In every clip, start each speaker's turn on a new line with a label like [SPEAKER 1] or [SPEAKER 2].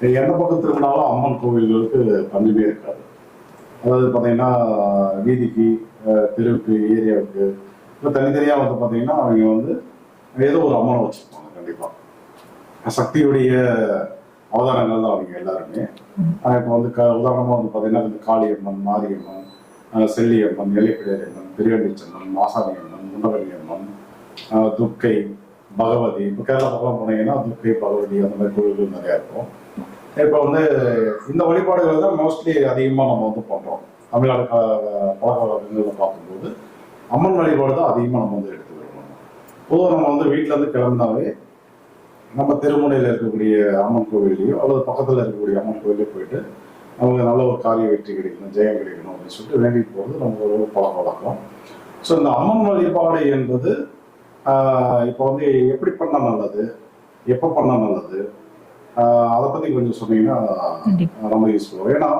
[SPEAKER 1] எந்த பக்கம் திரும்பினாலும் அம்மன் கோவில்களுக்கு பஞ்சமே இருக்காது. அதாவது பார்த்தீங்கன்னா வீதிக்கு தெருவுக்கு ஏரியாவுக்கு இப்போ தனித்தனியாக வந்து பார்த்தீங்கன்னா அவங்க வந்து ஏதோ ஒரு அம்மனை வச்சுருப்பாங்க கண்டிப்பாக சக்தியுடைய அவதாரங்கள் தான் அவங்க எல்லாருமே. இப்போ வந்து க உதாரணமாக வந்து பார்த்தீங்கன்னா இந்த காளியம்மன் மாரியம்மன் செல்லியம்மன் எல்லைப்பிள்ளையம்மன் திருவள்ளிச்சம்மன் மாசாணி அம்மன் முண்டவல்லி அம்மன் துர்க்கை பகவதி இப்போ கேரளா பக்கம் போனீங்கன்னா துர்க்கை பகவதி அந்த மாதிரி கோவில்கள் நிறையா இருக்கும். இப்போ வந்து இந்த வழிபாடுகள் தான் மோஸ்ட்லி அதிகமாக நம்ம வந்து பண்ணுறோம் தமிழ்நாடு க பழக்க வழக்கங்களில் பார்க்கும்போது அம்மன் வழிபாடு தான் அதிகமாக நம்ம வந்து எடுத்துக்கிறோம் பொதுவாக நம்ம வந்து வீட்டிலேருந்து கிளம்பினாவே நம்ம திருமுனையில் இருக்கக்கூடிய அம்மன் கோவிலையோ அல்லது பக்கத்தில் இருக்கக்கூடிய அம்மன் கோவிலையோ போயிட்டு நமக்கு நல்ல ஒரு காரிய வெற்றி கிடைக்கணும் ஜெயம் கிடைக்கணும் அப்படின்னு சொல்லிட்டு வேண்டிட்டு போகிறது நமக்கு ஒரு பழக்க வழக்கம் ஸோ இந்த அம்மன் வழிபாடு என்பது இப்போ வந்து எப்படி பண்ணால் நல்லது எப்போ பண்ணால் நல்லது அதை பற்றி கொஞ்சம் சொன்னீங்கன்னா ரொம்ப யூஸ்ஃபுல் ஏன்னா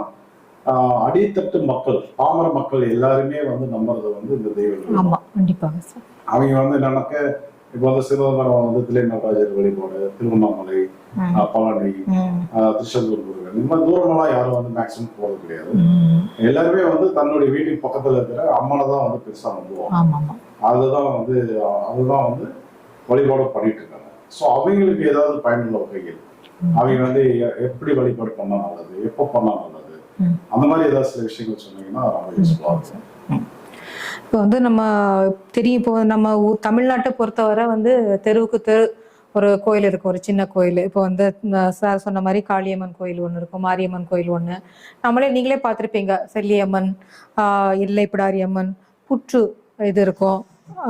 [SPEAKER 1] அடித்தட்டு மக்கள் பாமர மக்கள் எல்லாருமே வந்து நம்புறது வந்து இந்த தெய்வங்கள்
[SPEAKER 2] ஆமா கண்டிப்பாக சார்.
[SPEAKER 1] அவங்க வந்து என்னன்னாக்க இப்போ வந்து சிவபெருமான் வந்து தில்லை நடராஜர் வழிபாடு திருவண்ணாமலை பழனி திருச்செந்தூர் முருகன். இந்த மாதிரி தூரமெல்லாம் யாரும் வந்து மேக்ஸிமம் போறது கிடையாது. எல்லாருமே வந்து தன்னுடைய வீட்டுக்கு பக்கத்துல இருக்கிற அம்மனை தான் வந்து பெருசா நம்புவாங்க. அதுதான் வந்து அதுதான் வந்து வழிபாடு பண்ணிட்டு இருக்காங்க. ஸோ அவங்களுக்கு ஏதாவது பயனுள்ள
[SPEAKER 2] ம்.
[SPEAKER 1] அவங்க வந்து எப்படி வழிபாடு பண்ணா நல்லது எப்போ பண்ணா நல்லது. அந்த மாதிரி ஏதாவது சில விஷயங்கள் சொன்னீங்கன்னா ரொம்ப யூஸ்ஃபுல்லாக இருக்கும்
[SPEAKER 2] இப்போ வந்து நம்ம தெரியும் இப்போ நம்ம தமிழ்நாட்டை பொறுத்தவரை வந்து தெருவுக்கு தெரு ஒரு கோயில் இருக்கும் ஒரு சின்ன கோயில். இப்போ வந்து சார் சொன்ன மாதிரி காளியம்மன் கோயில் ஒன்று இருக்கும் மாரியம்மன் கோயில் ஒன்று நம்மளே நீங்களே பார்த்துருப்பீங்க செல்லியம்மன் ஆஹ் எல்லைப்பிடாரி அம்மன் புற்று இது இருக்கும்.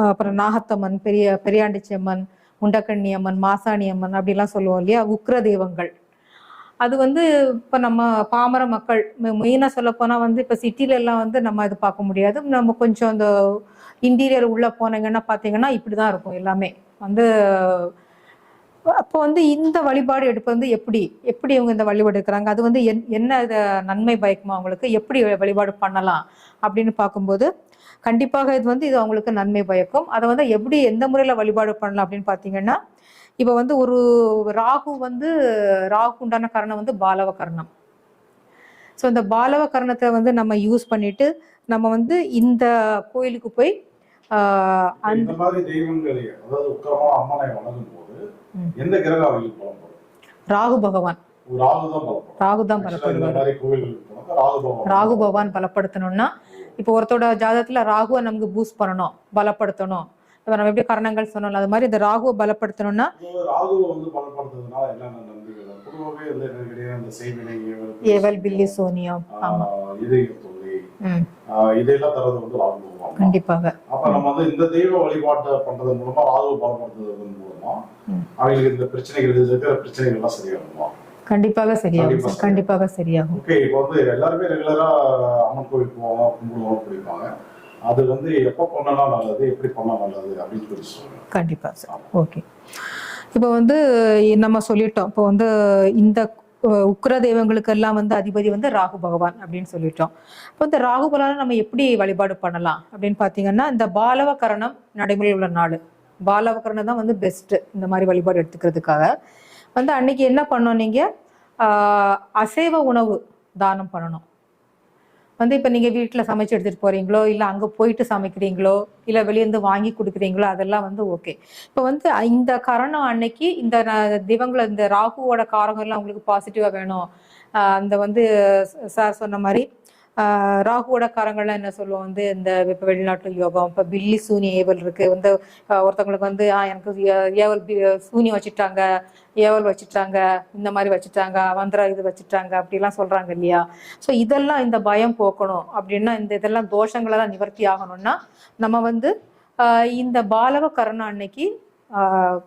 [SPEAKER 2] அப்புறம் நாகத்தம்மன் பெரிய பெரியாண்டிச்சி அம்மன் முண்டக்கண்ணி அம்மன் மாசாணி அம்மன் அப்படிலாம் சொல்லுவோம் இல்லையா? உக்ர தெய்வங்கள். அது வந்து இப்போ நம்ம பாமர மக்கள் மெயினாக சொல்லப்போனால் வந்து இப்போ சிட்டில எல்லாம் வந்து நம்ம இது பார்க்க முடியாது. நம்ம கொஞ்சம் அந்த இன்டீரியர் உள்ளே போனீங்கன்னா பார்த்தீங்கன்னா இப்படி தான் இருக்கும் எல்லாமே. வந்து அப்போ வந்து இந்த வழிபாடு எடுப்பு வந்து எப்படி? எப்படி இவங்க இந்த வழிபாடு எடுக்கிறாங்க? அது வந்து என் என்ன நன்மை பயக்குமா அவங்களுக்கு? எப்படி வழிபாடு பண்ணலாம்? அப்படின்னு பார்க்கும்போது கண்டிப்பாக இது வந்து இது அவங்களுக்கு நன்மை பயக்கும். அதை வந்து எப்படி எந்த முறையில் வழிபாடு பண்ணலாம் அப்படின்னு பார்த்தீங்கன்னா இப்போ வந்து ஒரு ராகு வந்து ராகு உண்டான கரணம் வந்து பாலவ கரணம். ஸோ இந்த பாலவ கரணத்தை வந்து நம்ம யூஸ் பண்ணிட்டு நம்ம வந்து இந்த கோயிலுக்கு போய் ஆஹ், அந்த
[SPEAKER 1] மாதிரி தெய்வங்கள் அதாவது உக்கரமா அம்மனை வணங்கும் போது
[SPEAKER 2] ம்.
[SPEAKER 1] எந்த அவங்களுக்கு
[SPEAKER 2] ராகு பகவான்.
[SPEAKER 1] ஒரு ராகு தான் பலப்படும்.
[SPEAKER 2] ராகு தான்
[SPEAKER 1] Actually, இந்த
[SPEAKER 2] பலப்படுவார்.
[SPEAKER 1] மாதிரி கோவில்களுக்கு போனாக்கா ராகு பகவான்
[SPEAKER 2] ராகு பகவான் பலப்படுத்தணும்னா இப்போ ஒருத்தரோட ஜாதகத்துல ராகுவை நமக்கு பூஸ்ட் பண்ணணும் பலப்படுத்தணும். இப்போ நம்ம எப்படி கரணங்கள் சொன்னோம்ல அது மாதிரி இந்த ராகுவை பலப்படுத்தணும்னா ஏவல் பில்லி சோனியம். ஆமா.
[SPEAKER 1] இதெல்லாம் தரது வந்து ராகு.
[SPEAKER 2] கண்டிப்பாக.
[SPEAKER 1] அப்ப நம்ம வந்து இந்த தெய்வ வழிபாட்டை பண்றது மூலமா ராகுவை பலப்படுத்துறதன் மூலமா. அவங்களுக்கு இந்த பிரச்சனைகள் இருக்கிற பிரச்சனைகள் எல்லாம் சரியாகுமா?
[SPEAKER 2] கண்டிப்பாக சரியாகும் சார். கண்டிப்பாக சரியாகும்.
[SPEAKER 1] ஓகே இப்போ வந்து எல்லாருமே ரெகுலரா அம்மன் கோவில் போவாங்க கும்பிடுவாங்க பிடிப்பாங்க அது வந்து எப்போ பண்ணனா நல்லது எப்படி பண்ணா நல்லது அப்படின்னு சொல்லி சொல்லுங்க.
[SPEAKER 2] கண்டிப்பா சார். ஓகே. இப்போ வந்து நம்ம சொல்லிட்டோம். இப்போ வந்து இந்த அஹ், உக்கிர தெய்வங்களுக்கு எல்லாம் வந்து அதிபதி வந்து ராகு பகவான் அப்படின்னு சொல்லிட்டோம். இப்போ இந்த ராகு பகவானை நம்ம எப்படி வழிபாடு பண்ணலாம்? அப்படின்னு பார்த்தீங்கன்னா இந்த பாலவ கரணம் நடைமுறையில் உள்ள நாள் பாலவ கரணம் தான் வந்து பெஸ்ட் இந்த மாதிரி வழிபாடு எடுத்துக்கிறதுக்காக. வந்து அன்னைக்கு என்ன பண்ணணும் நீங்க? அசைவ உணவு தானம் பண்ணணும். வந்து இப்போ நீங்கள் வீட்டில் சமைச்சு எடுத்துகிட்டு போகிறீங்களோ இல்லை அங்கே போயிட்டு சமைக்கிறீங்களோ இல்லை வெளியேருந்து வாங்கி கொடுக்குறீங்களோ அதெல்லாம் வந்து ஓகே. இப்போ வந்து இந்த கரணம் அன்னைக்கு இந்த திவங்களை இந்த ராகுவோட காரங்கள்லாம் உங்களுக்கு பாசிட்டிவாக வேணும். அந்த வந்து சார் சொன்ன மாதிரி ராகுவோட காரங்கள்லாம் என்ன சொல்லுவோம் வந்து இந்த இப்போ வெளிநாட்டு யோகம் இப்போ பில்லி சூனி ஏவல் இருக்கு. வந்து ஒருத்தவங்களுக்கு வந்து எனக்கு ஏவல் சூனியம் வச்சுட்டாங்க ஏவல் வச்சுட்டாங்க இந்த மாதிரி வச்சுட்டாங்க மந்திர இது வச்சுட்டாங்க அப்படிலாம் சொல்றாங்க இல்லையா? ஸோ இதெல்லாம் இந்த பயம் போக்கணும். அப்படின்னா இந்த இதெல்லாம் தோஷங்களெல்லாம் நிவர்த்தி ஆகணும்னா நம்ம வந்து ஆஹ் இந்த பாலவ கருணா அன்னைக்கு ஆஹ்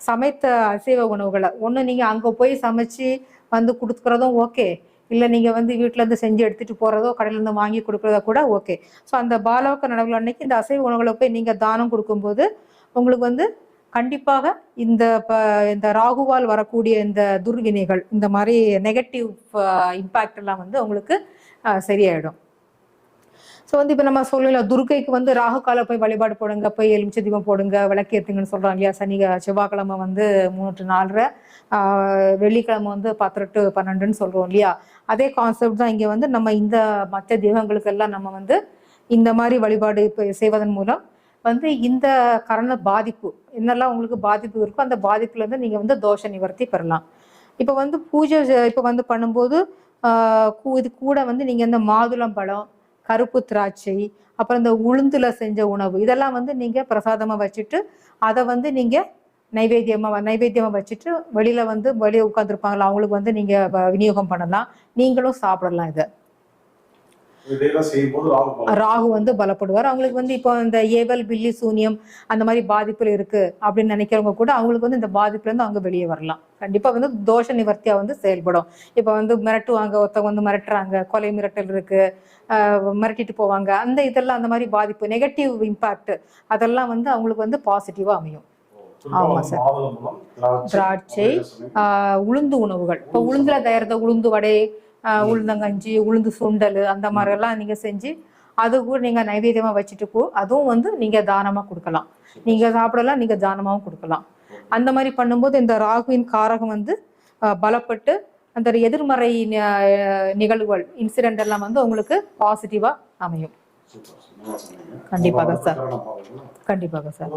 [SPEAKER 2] சமைத்த அசைவ உணவுகளை ஒன்று நீங்கள் அங்கே போய் சமைச்சு வந்து கொடுக்குறதும் ஓகே. இல்லை நீங்கள் வந்து வீட்டிலேருந்து செஞ்சு எடுத்துகிட்டு போகிறதோ கடையிலேருந்து வாங்கி கொடுக்குறதோ கூட ஓகே. ஸோ அந்த பாலவக்க நடவுகள் அன்னைக்கு இந்த அசைவ உணவுகளை போய் நீங்கள் தானம் கொடுக்கும்போது உங்களுக்கு வந்து கண்டிப்பாக இந்த ப இந்த ராகுவால் வரக்கூடிய இந்த துர்வினைகள் இந்த மாதிரி நெகட்டிவ் இம்பேக்ட் எல்லாம் வந்து உங்களுக்கு சரியாயிடும். ஸோ வந்து இப்போ நம்ம சொல்லல துர்க்கைக்கு வந்து ராகு கால போய் வழிபாடு போடுங்க போய் எலுமிச்சை தீபம் போடுங்க விளக்கேத்துங்கன்னு சொல்கிறாங்க இல்லையா? சனி செவ்வாய்க்கிழமை வந்து மூணு டு நாலரை வெள்ளிக்கிழமை வந்து பத்து டு பன்னெண்டுன்னு சொல்றோம் இல்லையா? அதே கான்செப்ட் தான் இங்கே வந்து நம்ம இந்த மற்ற தெய்வங்களுக்கெல்லாம் நம்ம வந்து இந்த மாதிரி வழிபாடு இப்போ செய்வதன் மூலம் வந்து இந்த கரண பாதிப்பு என்னெல்லாம் உங்களுக்கு பாதிப்பு இருக்கோ அந்த பாதிப்புலேருந்து நீங்கள் வந்து தோஷ நிவர்த்தி பெறலாம். இப்போ வந்து பூஜை இப்போ வந்து பண்ணும்போது ஆஹ் இது கூட வந்து நீங்கள் இந்த மாதுளம் பழம் கருப்பு திராட்சை அப்புறம் இந்த உளுந்துல செஞ்ச உணவு இதெல்லாம் வந்து நீங்க பிரசாதமா வச்சுட்டு அதை வந்து நீங்க நைவேத்தியமா நைவேத்தியமா வச்சுட்டு வெளியில வந்து வெளியே உட்காந்துருப்பாங்களா அவங்களுக்கு வந்து நீங்க வ- விநியோகம் பண்ணலாம். நீங்களும் சாப்பிடலாம் இதை.
[SPEAKER 1] ராகு
[SPEAKER 2] வந்து பலப்படுவார். அவங்களுக்கு வந்து இப்போ இந்த ஏவல் பில்லி சூனியம் அந்த மாதிரி பாதிப்புல இருக்கு அப்படின்னு நினைக்கிறவங்க கூட அவங்களுக்கு வந்து இந்த பாதிப்புல இருந்து அவங்க வெளியே வரலாம். கண்டிப்பா வந்து தோஷ நிவர்த்தியா வந்து செயல்படும். இப்போ வந்து மிரட்டுவாங்க ஒருத்தவங்க வந்து மிரட்டுறாங்க கொலை மிரட்டல் இருக்கு ஆஹ் மிரட்டிட்டு போவாங்க அந்த இதெல்லாம் அந்த மாதிரி பாதிப்பு நெகட்டிவ் இம்பாக்ட் அதெல்லாம் வந்து அவங்களுக்கு வந்து பாசிட்டிவா அமையும். ஆமா சார்.
[SPEAKER 1] திராட்சை
[SPEAKER 2] உளுந்து உணவுகள். இப்போ உளுந்துல தயாரித்த உளுந்து வடை உளுந்தங்கஞ்சி உளுந்து சுண்டல் அந்த மாதிரி எல்லாம் நீங்க செஞ்சு அது கூட நீங்க நைவேத்தியமா வச்சுட்டு போ அதுவும் வந்து நீங்க தானமா கொடுக்கலாம். நீங்க சாப்பிடலாம் நீங்க தானமாவும் கொடுக்கலாம். அந்த மாதிரி பண்ணும்போது இந்த ராகுவின் காரகம் வந்து பலப்பட்டு அந்த எதிர்மறை நிகழ்வுகள் இன்சிடென்ட் எல்லாம் வந்து உங்களுக்கு பாசிட்டிவா அமையும். கண்டிப்பாக சார். கண்டிப்பாக சார்